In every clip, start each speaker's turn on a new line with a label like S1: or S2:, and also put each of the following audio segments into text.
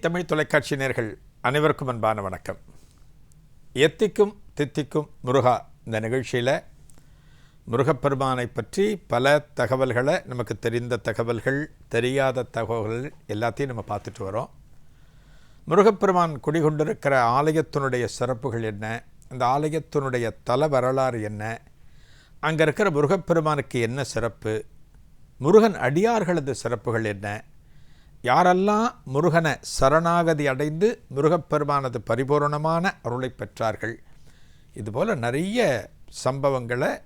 S1: தமிழ் தொலைக்காட்சி நேர்கள் அனைவருக்கும் அன்பான வணக்கம். எத்திக்கும் தித்திக்கும் முருகா இந்த நிகழ்ச்சியில் முருகப்பெருமானை பற்றி பல தகவல்களை நமக்கு தெரிந்த தகவல்கள் தெரியாத தகவல்கள் எல்லாத்தையும் நம்ம பார்த்துட்டு வரோம். முருகப்பெருமான் குடிகொண்டிருக்கிற ஆலயத்தினுடைய சிறப்புகள் என்ன? அந்த ஆலயத்தினுடைய தல வரலாறு என்ன? அங்கே இருக்கிற முருகப்பெருமானுக்கு என்ன சிறப்பு? முருகன் அடியார்களது சிறப்புகள் என்ன? யாரெல்லாம் முருகனை சரணாகதி அடைந்து முருகப்பெருமானது பரிபூரணமான அருளை பெற்றார்கள் இதுபோல் நிறைய சம்பவங்களை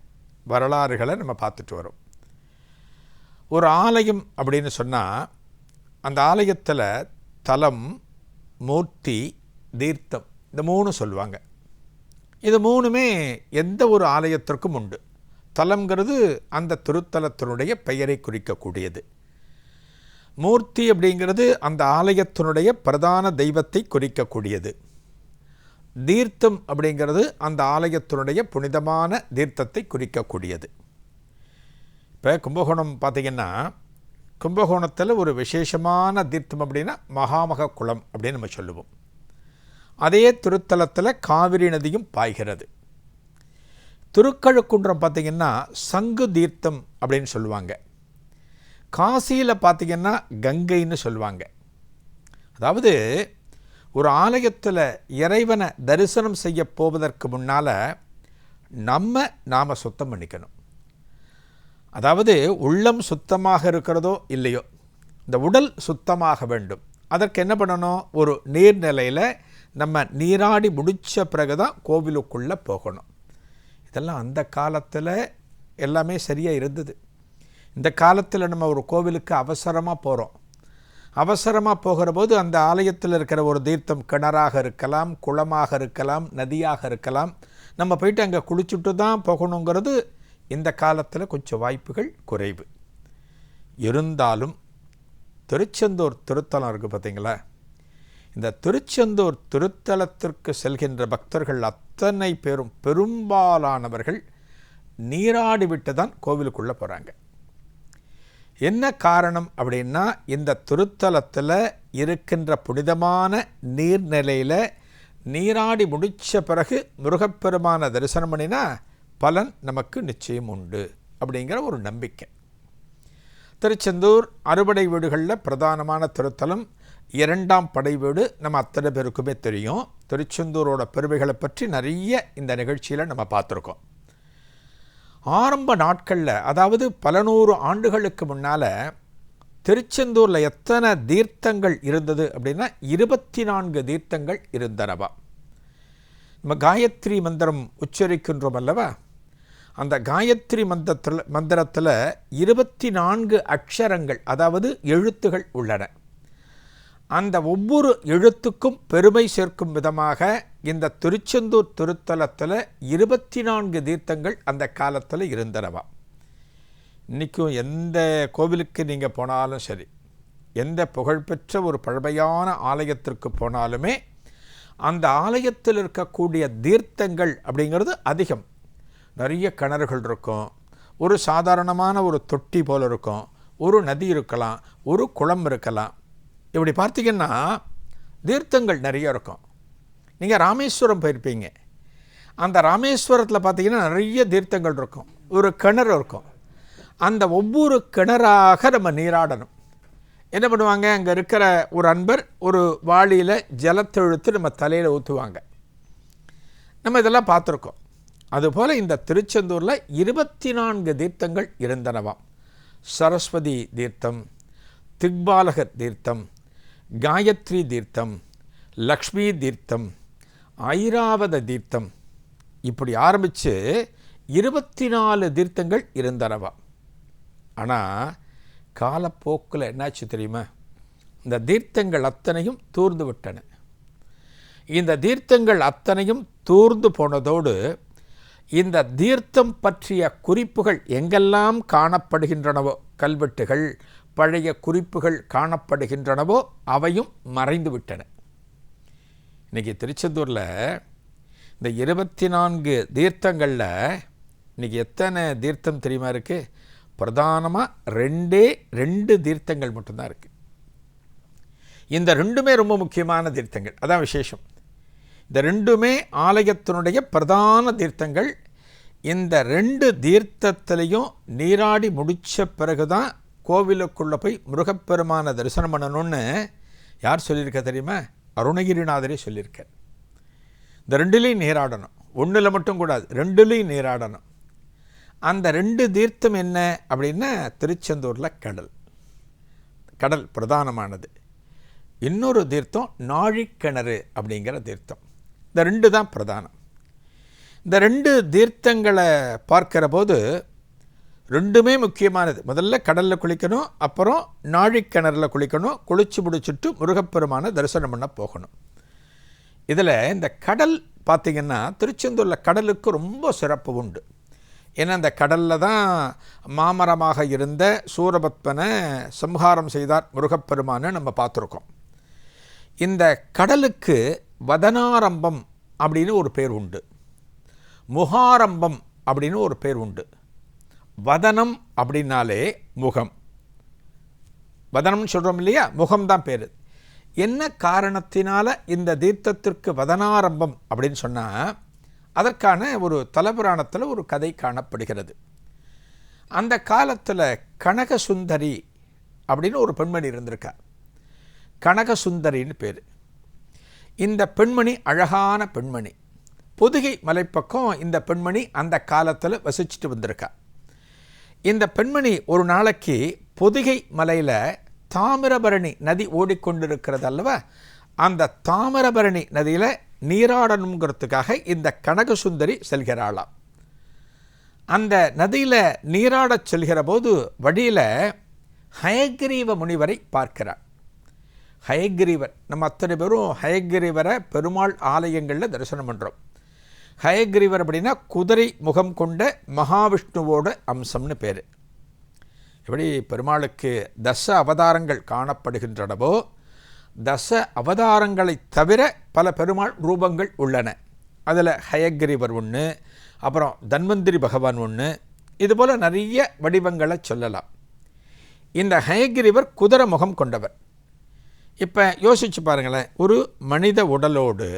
S1: வரலாறுகளை நம்ம பார்த்துட்டு வரோம். ஒரு ஆலயம் அப்படின்னு சொன்னால் அந்த ஆலயத்தில் தலம் மூர்த்தி தீர்த்தம் இந்த மூணு சொல்லுவாங்க. இது மூணுமே எந்த ஒரு ஆலயத்திற்கும் உண்டு. தலம்ங்கிறது அந்த திருத்தலத்தினுடைய பெயரை குறிக்கக்கூடியது. மூர்த்தி அப்படிங்கிறது அந்த ஆலயத்தினுடைய பிரதான தெய்வத்தை குறிக்கக்கூடியது. தீர்த்தம் அப்படிங்கிறது அந்த ஆலயத்தினுடைய புனிதமான தீர்த்தத்தை குறிக்கக்கூடியது. இப்போ கும்பகோணம் பார்த்திங்கன்னா கும்பகோணத்தில் ஒரு விசேஷமான தீர்த்தம் அப்படின்னா மகாமக குளம் அப்படின்னு நம்ம சொல்லுவோம். அதே திருத்தலத்தில் காவிரி நதியும் பாய்கிறது. திருக்கழுக்குன்றம் பார்த்திங்கன்னா சங்கு தீர்த்தம் அப்படின்னு சொல்லுவாங்க. காசியில் பார்த்திங்கன்னா கங்கைன்னு சொல்லுவாங்க. அதாவது ஒரு ஆலயத்தில் இறைவனை தரிசனம் செய்ய போவதற்கு முன்னால் நம்ம நாம் சுத்தம் பண்ணிக்கணும். அதாவது உள்ளம் சுத்தமாக இருக்கிறதோ இல்லையோ இந்த உடல் சுத்தமாக வேண்டும். அதற்கு என்ன பண்ணணும்? ஒரு நீர்நிலையில் நம்ம நீராடி முடித்த பிறகு தான் கோவிலுக்குள்ளே போகணும். இதெல்லாம் அந்த காலத்தில் எல்லாமே சரியாக இருந்தது. இந்த காலத்தில் நம்ம ஒரு கோவிலுக்கு அவசரமாக போகிறோம் அவசரமாக போகிற போது அந்த ஆலயத்தில் இருக்கிற ஒரு தீர்த்தம் கிணறாக இருக்கலாம் குளமாக இருக்கலாம் நதியாக இருக்கலாம். நம்ம போயிட்டு அங்கே குளிச்சுட்டு தான் போகணுங்கிறது இந்த காலத்தில் கொஞ்சம் வாய்ப்புகள் குறைவு. இருந்தாலும் திருச்செந்தூர் திருத்தலம் இருக்குது பார்த்தீங்களா இந்த திருச்செந்தூர் திருத்தலத்திற்கு செல்கின்ற பக்தர்கள் அத்தனை பேரும் பெரும்பாலானவர்கள் நீராடி விட்டு தான் கோவிலுக்குள்ளே போகிறாங்க என்ன காரணம் அப்படின்னா இந்த திருத்தலத்தில் இருக்கின்ற புனிதமான நீர்நிலையில் நீராடி முடித்த பிறகு முருகப்பெருமான தரிசனம் பண்ணினா பலன் நமக்கு நிச்சயம் உண்டு அப்படிங்கிற ஒரு நம்பிக்கை. திருச்செந்தூர் அறுபடை வீடுகளில் பிரதானமான திருத்தலம். இரண்டாம் படை வீடு நம்ம அத்தனை பேருக்குமே தெரியும். திருச்செந்தூரோட பெருமைகளை பற்றி நிறைய இந்த நிகழ்ச்சியில் நம்ம பார்த்துருக்கோம். ஆரம்ப நாட்களில் அதாவது பல நூறு ஆண்டுகளுக்கு முன்னால் திருச்செந்தூரில் எத்தனை தீர்த்தங்கள் இருந்தது அப்படின்னா இருபத்தி நான்கு தீர்த்தங்கள் இருந்தனவா? நம்ம காயத்ரி மந்திரம் உச்சரிக்கின்றோம் அல்லவா? அந்த காயத்ரி மந்திரத்தில் மந்திரத்தில் இருபத்தி நான்கு அக்ஷரங்கள் அதாவது எழுத்துகள் உள்ளன. அந்த ஒவ்வொரு எழுத்துக்கும் பெருமை சேர்க்கும் விதமாக இந்த திருச்செந்தூர் திருத்தலத்தில் இருபத்தி நான்கு தீர்த்தங்கள் அந்த காலத்தில் இருந்தனவா. இன்றைக்கும் எந்த கோவிலுக்கு நீங்கள் போனாலும் சரி எந்த புகழ்பெற்ற ஒரு பழமையான ஆலயத்திற்கு போனாலுமே அந்த ஆலயத்தில் இருக்கக்கூடிய தீர்த்தங்கள் அப்படிங்கிறது அதிகம். நிறைய கிணறுகள் இருக்கும் ஒரு சாதாரணமான ஒரு தொட்டி போல் இருக்கும் ஒரு நதி இருக்கலாம் ஒரு குளம் இருக்கலாம் இப்படி பார்த்தீங்கன்னா தீர்த்தங்கள் நிறைய இருக்கும். நீங்கள் ராமேஸ்வரம் போயிருப்பீங்க. அந்த ராமேஸ்வரத்தில் பார்த்தீங்கன்னா நிறைய தீர்த்தங்கள் இருக்கும். ஒரு கிணறு இருக்கும். அந்த ஒவ்வொரு கிணறாக நம்ம நீராடணும். என்ன பண்ணுவாங்க? அங்கே இருக்கிற ஒரு அன்பர் ஒரு வாளியில் ஜலத்தை இழுத்து நம்ம தலையில் ஊற்றுவாங்க நம்ம இதெல்லாம் பார்த்துருக்கோம். அதுபோல் இந்த திருச்செந்தூரில் இருபத்தி நான்கு தீர்த்தங்கள் இருந்தனவாம். சரஸ்வதி தீர்த்தம் திக்பாலகர் தீர்த்தம் காயத்ரி தீர்த்தம் லக்ஷ்மி தீர்த்தம் ஐராவத தீர்த்தம். இப்படி ஆரம்பித்து இருபத்தி நாலு தீர்த்தங்கள் இருந்தனவா. ஆனால் காலப்போக்கில் என்னாச்சு தெரியுமா? இந்த தீர்த்தங்கள் அத்தனையும் தூர்ந்து விட்டன. இந்த தீர்த்தங்கள் அத்தனையும் தூர்ந்து போனதோடு இந்த தீர்த்தம் பற்றிய குறிப்புகள் எங்கெல்லாம் காணப்படுகின்றனவோ கல்வெட்டுகள் பழைய குறிப்புகள் காணப்படுகின்றனவோ அவையும் மறைந்து விட்டன இன்றைக்கி திருச்செந்தூரில் இந்த இருபத்தி நான்கு தீர்த்தங்களில் இன்றைக்கி எத்தனை தீர்த்தம் தெரியுமா இருக்குது பிரதானமாக ரெண்டே ரெண்டு தீர்த்தங்கள் மட்டும்தான் இருக்குது இந்த ரெண்டுமே ரொம்ப முக்கியமான தீர்த்தங்கள். அதான் விசேஷம். இந்த ரெண்டுமே ஆலயத்தினுடைய பிரதான தீர்த்தங்கள். இந்த ரெண்டு தீர்த்தத்திலையும் நீராடி முடித்த பிறகு தான் கோவிலுக்குள்ளே போய் முருகப்பெருமானை தரிசனம் பண்ணணும்னு யார் சொல்லியிருக்க தெரியுமா? அருணகிரிநாதரே சொல்லியிருக்கார். இந்த ரெண்டுலேயும் நீராடணும். ஒன்றில் மட்டும் கூடாது ரெண்டுலேயும் நீராடணும். அந்த ரெண்டு தீர்த்தம் என்ன அப்படின்னா திருச்செந்தூரில் கடல். கடல் பிரதானமானது. இன்னொரு தீர்த்தம் நாழிக்கிணறு அப்படிங்கிற தீர்த்தம். இந்த ரெண்டு தான் பிரதானம். இந்த ரெண்டு தீர்த்தங்களை பார்க்கிற போது ரெண்டுமே முக்கியமானது. முதல்ல கடலில் குளிக்கணும் அப்புறம் நாழிக்கிணறில் குளிக்கணும் குளிச்சு முடிச்சுட்டு முருகப்பெருமான தரிசனம் பண்ண போகணும். இதில் இந்த கடல் பார்த்திங்கன்னா திருச்செந்தூரில் கடலுக்கு ரொம்ப சிறப்பு உண்டு. ஏன்னா அந்த கடலில் தான் மாமரமாக இருந்த சூரபத்மனை சம்ஹாரம் செய்தார் முருகப்பெருமான்னு நம்ம பார்த்துருக்கோம் இந்த கடலுக்கு வதனாரம்பம் அப்படின்னு ஒரு பேர் உண்டு. முகாரம்பம் அப்படின்னு ஒரு பேர் உண்டு. வதனம் அப்படின்னாலே முகம். வதனம்னு சொல்கிறோம் இல்லையா? முகம்தான் பேர். என்ன காரணத்தினால இந்த தீர்த்தத்திற்கு வதனாரம்பம் அப்படின்னு சொன்னால் அதற்கான ஒரு தலபுராணத்தில் ஒரு கதை காணப்படுகிறது. அந்த காலத்தில் கனகசுந்தரி அப்படின்னு ஒரு பெண்மணி இருந்திருக்கா. கனகசுந்தரின்னு பேர். இந்த பெண்மணி அழகான பெண்மணி. பொதுகை மலைப்பக்கம் இந்த பெண்மணி அந்த காலத்தில் வசிச்சுட்டு வந்திருக்கா. இந்த பெண்மணி ஒரு நாளைக்கு பொதிகை மலையில் தாமிரபரணி நதி ஓடிக்கொண்டிருக்கிறது அல்லவா அந்த தாமிரபரணி நதியில் நீராடணுங்கிறதுக்காக இந்த கனகசுந்தரி செல்கிறாளாம். அந்த நதியில் நீராடச் செல்கிற போது வழியில் ஹயக்ரீவ முனிவரை பார்க்கிறார். ஹயக்ரீவர் நம்ம அத்தனை பேரும் ஹயக்ரீவரை பெருமாள் ஆலயங்களில் தரிசனம் பண்ணுறோம் ஹயக்ரீவர் அப்படின்னா குதிரை முகம் கொண்ட மகாவிஷ்ணுவோட அம்சம்னு பேர். எப்படி பெருமாளுக்கு தச அவதாரங்கள் காணப்படுகின்றனவோ தச அவதாரங்களை தவிர பல பெருமாள் ரூபங்கள் உள்ளன. அதில் ஹயக்ரீவர் ஒன்று அப்புறம் தன்வந்திரி பகவான் ஒன்று இதுபோல் நிறைய வடிவங்களை சொல்லலாம். இந்த ஹயக்ரீவர் குதிரை முகம் கொண்டவர். இப்போ யோசிச்சு பாருங்களேன் ஒரு மனித உடலோடு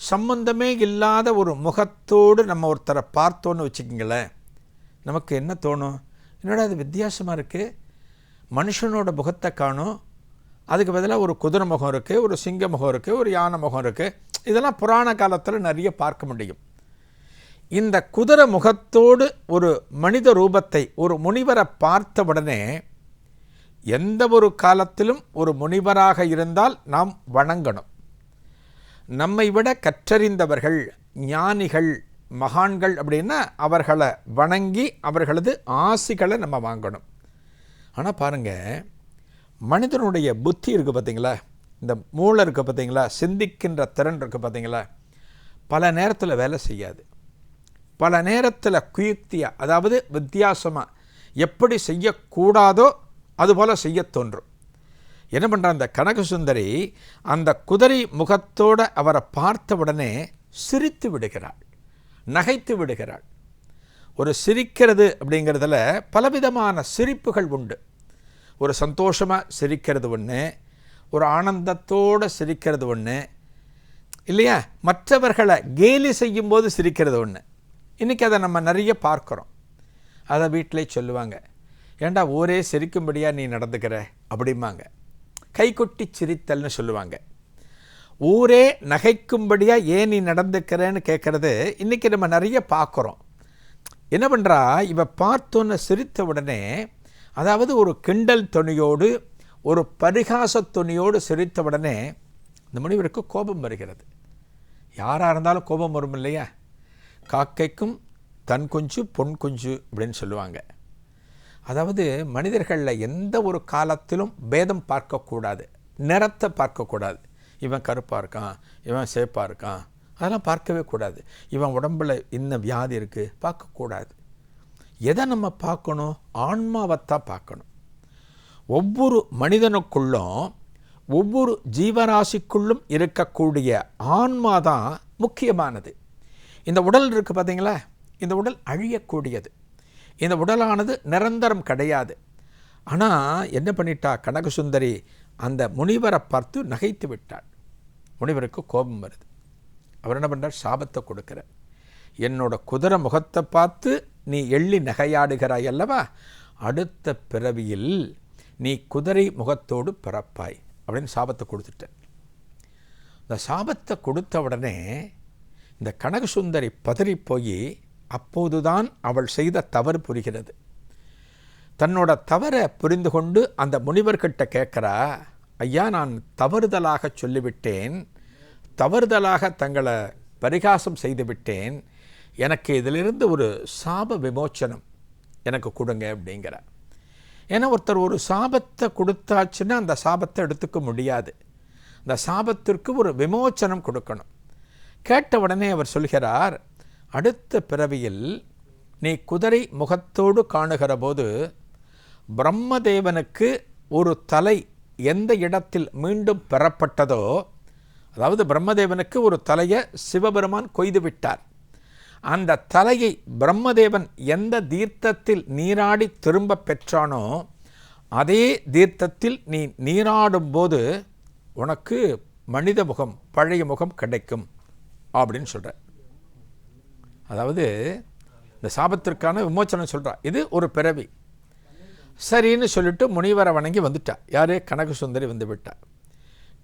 S1: சம்பந்தமே இல்லாத ஒரு முகத்தோடு நம்ம ஒருத்தரை பார்த்தோன்னு வச்சுக்கிங்களேன். நமக்கு என்ன தோணும்? என்னடா அது வித்தியாசமாக இருக்குது மனுஷனோட முகத்தை காணும். அதுக்கு பதிலாக ஒரு குதிரை முகம் இருக்குது ஒரு சிங்க முகம் இருக்குது ஒரு யானை முகம் இருக்குது இதெல்லாம் புராண காலத்தில் நிறைய பார்க்க முடியும். இந்த குதிரை முகத்தோடு ஒரு மனித ரூபத்தை ஒரு முனிவரை பார்த்த உடனே எந்த ஒரு காலத்திலும் ஒரு முனிவராக இருந்தால் நாம் வணங்கணும். நம்மை விட கற்றறிந்தவர்கள் ஞானிகள் மகான்கள் அப்படின்னா அவர்களை வணங்கி அவர்களது ஆசிகளை நம்ம வாங்கணும். ஆனால் பாருங்கள் மனிதனுடைய புத்தி இருக்குது பார்த்தீங்களா? இந்த மூளை இருக்குது பார்த்தீங்களா? சிந்திக்கின்ற திறன் இருக்குது பார்த்தீங்களா? பல நேரத்தில் வேலை செய்யாது. பல நேரத்தில் குயுக்தியாக அதாவது வித்தியாசமாக எப்படி செய்யக்கூடாதோ அதுபோல் செய்ய தோன்றும். என்ன பண்ணுற அந்த கனகசுந்தரி அந்த குதிரை முகத்தோடு அவரை பார்த்த உடனே சிரித்து விடுகிறாள். நகைத்து விடுகிறாள். ஒரு சிரிக்கிறது அப்படிங்கிறதுல பலவிதமான சிரிப்புகள் உண்டு. ஒரு சந்தோஷமாக சிரிக்கிறது ஒன்று ஒரு ஆனந்தத்தோடு சிரிக்கிறது ஒன்று இல்லையா? மற்றவர்களை கேலி செய்யும்போது சிரிக்கிறது ஒன்று இன்றைக்கி அதை நம்ம நிறைய பார்க்குறோம். அதை வீட்டிலே சொல்லுவாங்க ஏண்டா ஊரே சிரிக்கும்படியாக நீ நடந்துக்கிற? அப்படிம்பாங்க. கைகொட்டி சிரித்தல்னு சொல்லுவாங்க. ஊரே நகைக்கும்படியாக ஏன் நீ நடந்துக்கிறேன்னு கேட்குறது இன்றைக்கி நம்ம நிறைய பார்க்குறோம் என்ன பண்ணுறா இவ பார்த்தோன்னு சிரித்த உடனே அதாவது ஒரு கிண்டல் துணியோடு ஒரு பரிகாச துணியோடு சிரித்த உடனே இந்த முனிவருக்கு கோபம் வருகிறது. யாராக இருந்தாலும் கோபம் வரும் இல்லையா காக்கைக்கும் தன் குஞ்சு பொன் குஞ்சு அப்படின்னு சொல்லுவாங்க. அதாவது மனிதர்களில் எந்த ஒரு காலத்திலும் பேதம் பார்க்கக்கூடாது நிறத்தை பார்க்கக்கூடாது. இவன் கருப்பாக இருக்கான் இவன் சேப்பாக இருக்கான் அதெல்லாம் பார்க்கவே கூடாது. இவன் உடம்பில் இன்ன வியாதி இருக்குது பார்க்கக்கூடாது. எதை நம்ம பார்க்கணும்? ஆன்மாவைத்தான் பார்க்கணும். ஒவ்வொரு மனிதனுக்குள்ளும் ஒவ்வொரு ஜீவராசிக்குள்ளும் இருக்கக்கூடிய ஆன்மா தான் முக்கியமானது. இந்த உடல் இருக்குது பார்த்தீங்களா? இந்த உடல் அழியக்கூடியது. இந்த உடலானது நிரந்தரம் கிடையாது. ஆனால் என்ன பண்ணிட்டா? கனகசுந்தரி அந்த முனிவரை பார்த்து நகைத்து விட்டாள். முனிவருக்கு கோபம் வருது. அவர் என்ன பண்ணுறார் சாபத்தை கொடுக்கிறார். என்னோட குதிரை முகத்தை பார்த்து நீ எள்ளி நகையாடுகிறாய் அல்லவா? அடுத்த பிறவியில் நீ குதிரை முகத்தோடு பிறப்பாய் அப்படின்னு சாபத்தை கொடுத்துட்டேன் இந்த சாபத்தை கொடுத்த உடனே இந்த கனகசுந்தரி பதறி போய் அப்போதுதான் அவள் செய்த தவறு புரிகிறது. தன்னோட தவறை புரிந்து கொண்டு அந்த முனிவர்கிட்ட கேட்குறா ஐயா நான் தவறுதலாக சொல்லிவிட்டேன். தவறுதலாக தங்களை பரிகாசம் செய்துவிட்டேன் எனக்கு இதிலிருந்து ஒரு சாப விமோச்சனம் எனக்கு கொடுங்க அப்படிங்கிற. ஏன்னா ஒருத்தர் ஒரு சாபத்தை கொடுத்தாச்சுன்னா அந்த சாபத்தை எடுத்துக்க முடியாது. அந்த சாபத்திற்கு ஒரு விமோச்சனம் கொடுக்கணும். கேட்ட உடனே அவர் சொல்கிறார் அடுத்த பிறவியில் நீ குதிரை முகத்தோடு காணுகிற போது பிரம்மதேவனுக்கு ஒரு தலை எந்த இடத்தில் மீண்டும் பெறப்பட்டதோ அதாவது பிரம்மதேவனுக்கு ஒரு தலையை சிவபெருமான் கொய்து விட்டார். அந்த தலையை பிரம்மதேவன் எந்த தீர்த்தத்தில் நீராடி திரும்ப பெற்றானோ அதே தீர்த்தத்தில் நீ நீராடும் போது உனக்கு மனித முகம் பழைய முகம் கிடைக்கும் அப்படின்னு சொல்கிற அதாவது இந்த சாபத்திற்கான விமோச்சனம் சொல்கிறா இது ஒரு பிறவி. சரின்னு சொல்லிட்டு முனிவரை வணங்கி வந்துட்டா. யார்? கனகசுந்தரி வந்து விட்டா.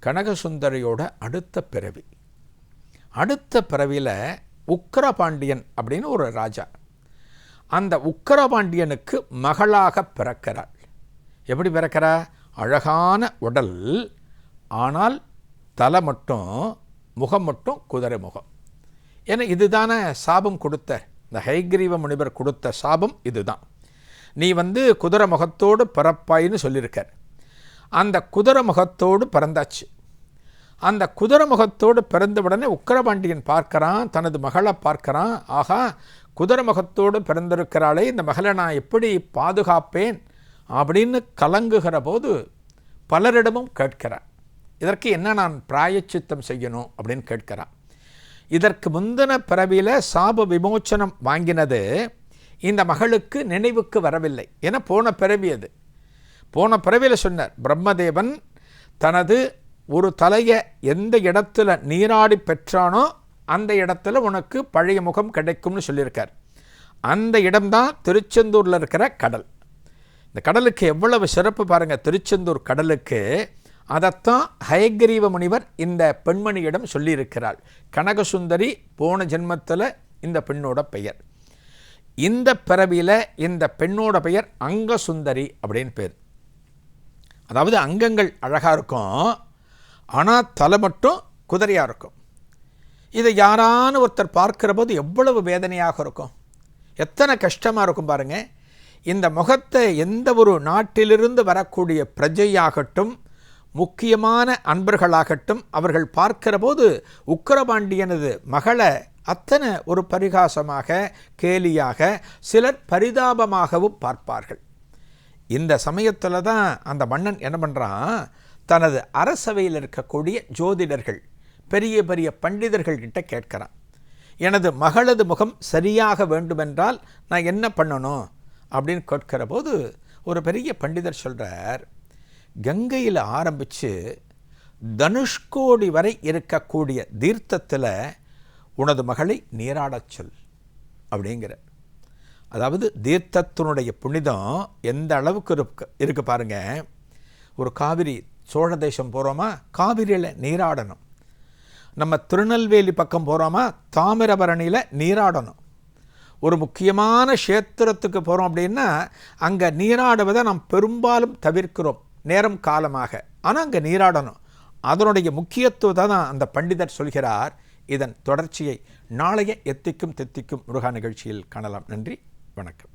S1: கனகசுந்தரியோட அடுத்த பிறவி. அடுத்த பிறவியில் உக்கரபாண்டியன் அப்படின்னு ஒரு ராஜா. அந்த உக்கரபாண்டியனுக்கு மகளாக பிறக்கிறாள். எப்படி பிறக்கிறா? அழகான உடல் ஆனால் தலை மட்டும் முகம் மட்டும் குதிரை முகம். ஏன்னா இதுதானே சாபம் கொடுத்த இந்த ஹைகிரீவ முனிவர் கொடுத்த சாபம் இதுதான். நீ வந்து குதிரை முகத்தோடு பிறப்பாயின்னு சொல்லியிருக்கார். அந்த குதிரை முகத்தோடு பிறந்தாச்சு. அந்த குதிரை முகத்தோடு பிறந்த உடனே உக்கரபாண்டியன் பார்க்கறான் தனது மகளை பார்க்கறான். ஆகா குதிரை முகத்தோடு பிறந்திருக்கிறாளே இந்த மகளை நான் எப்படி பாதுகாப்பேன் அப்படின்னு கலங்குகிற போது பலரிடமும் கேட்கிறான் இதற்கு என்ன நான் பிராயச்சித்தம் செய்யணும் அப்படின்னு கேட்கிறான் இதற்கு முந்தின பிறவியில் சாப விமோச்சனம் வாங்கினது இந்த மகளுக்கு நினைவுக்கு வரவில்லை. என போன பிறவி அது. போன பிறவியில் சொன்னார் பிரம்மதேவன் தனது ஒரு தலையை எந்த இடத்துல நீராடி பெற்றானோ அந்த இடத்துல உனக்கு பழைய முகம் கிடைக்கும்னு சொல்லியிருக்கார். அந்த இடம்தான் திருச்செந்தூரில் இருக்கிற கடல். இந்த கடலுக்கு எவ்வளவு சிறப்பு பாருங்கள் திருச்செந்தூர் கடலுக்கு அதைத்தான் ஹயகிரீவ முனிவர் இந்த பெண்மணியிடம் சொல்லியிருக்கிறாள் கனகசுந்தரி போன ஜென்மத்தில் இந்த பெண்ணோட பெயர். இந்த பிறவியில் இந்த பெண்ணோட பெயர் அங்கசுந்தரி அப்படின்னு பேர். அதாவது அங்கங்கள் அழகாக இருக்கும் ஆனால் தலை மட்டும் குதிரையாக இருக்கும். இதை யாரான ஒருத்தர் பார்க்கிற போது எவ்வளவு வேதனையாக இருக்கும். எத்தனை கஷ்டமாக இருக்கும் பாருங்கள் இந்த முகத்தை எந்த ஒரு நாட்டிலிருந்து வரக்கூடிய பிரஜையாகட்டும் முக்கியமான அன்பர்களாகட்டும் அவர்கள் பார்க்கிற போது உக்கரபாண்டியனது மகளை அத்தனை ஒரு பரிகாசமாக கேலியாக சிலர் பரிதாபமாகவும் பார்ப்பார்கள். இந்த சமயத்தில் தான் அந்த மன்னன் என்ன பண்ணுறான் தனது அரசவையில் இருக்கக்கூடிய ஜோதிடர்கள் பெரிய பெரிய பண்டிதர்கள் கிட்ட கேட்கிறான். எனது மகளது முகம் சரியாக வேண்டுமென்றால் நான் என்ன பண்ணணும்? அப்படின்னு கேட்கிற போது ஒரு பெரிய பண்டிதர் சொல்கிறார் கங்கையில் ஆரம்பித்து தனுஷ்கோடி வரை இருக்கக்கூடிய தீர்த்தத்தில் உனது மகளை நீராடச் சொல் அப்படிங்கிற. அதாவது தீர்த்தத்தினுடைய புனிதம் எந்த அளவுக்கு இருக்கு இருக்கு பாருங்க. ஒரு காவிரி சோழ தேசம் போகிறோமா காவிரியில் நீராடணும். நம்ம திருநெல்வேலி பக்கம் போகிறோமா தாமிரபரணியில் நீராடணும். ஒரு முக்கியமான க்ஷேத்திரத்துக்கு போகிறோம் அப்படின்னா அங்கே நீராடுவதை நாம் பெரும்பாலும் தவிர்க்கிறோம். நேரம் காலமாக. ஆனால் அங்கே நீராடணும். அதனுடைய முக்கியத்துவத்தை தான் அந்த பண்டிதர் சொல்கிறார். இதன் தொடர்ச்சியை நாளைய எத்திக்கும் தெத்திக்கும் முருகா நிகழ்ச்சியில் காணலாம். நன்றி. வணக்கம்.